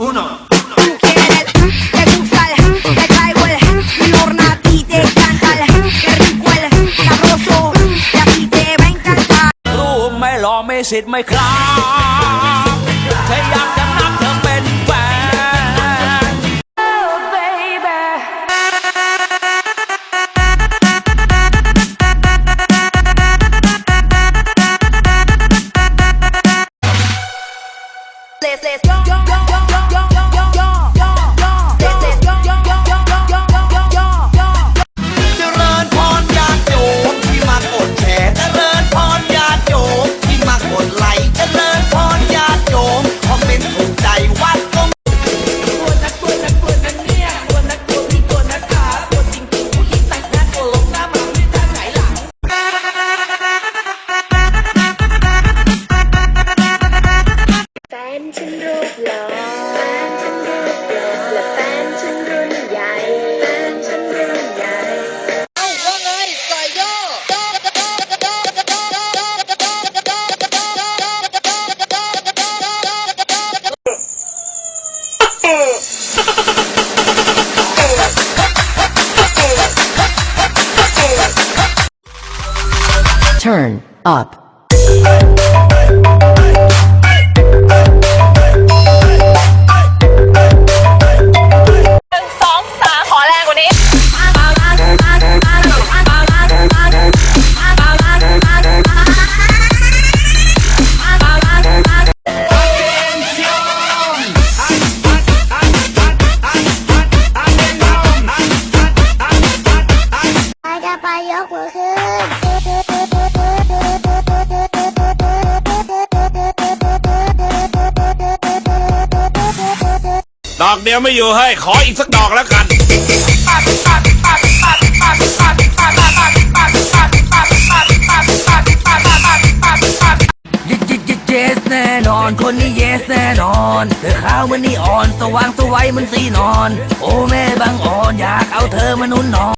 uno. Tú quieres, te gusta el, te traigo el, Lorna a ti te encanta el, qué rico el, sabroso, que a ti te va a encantar. Tú me lo me sit me crack, te llamo เลยเลยยง Turn up. อกเดียวไม่อยู่ให้ขออีกสักดอกแล้วกันยิดยิดยิดเยสแน่นอน คนนี้เยสแน่นอนเธอขาวเหมันนี่อ่อน สว่างสวัยเหมันสีนอน โอ้แม่บางอ่อน อยากเอาเธอมานุ่นนอน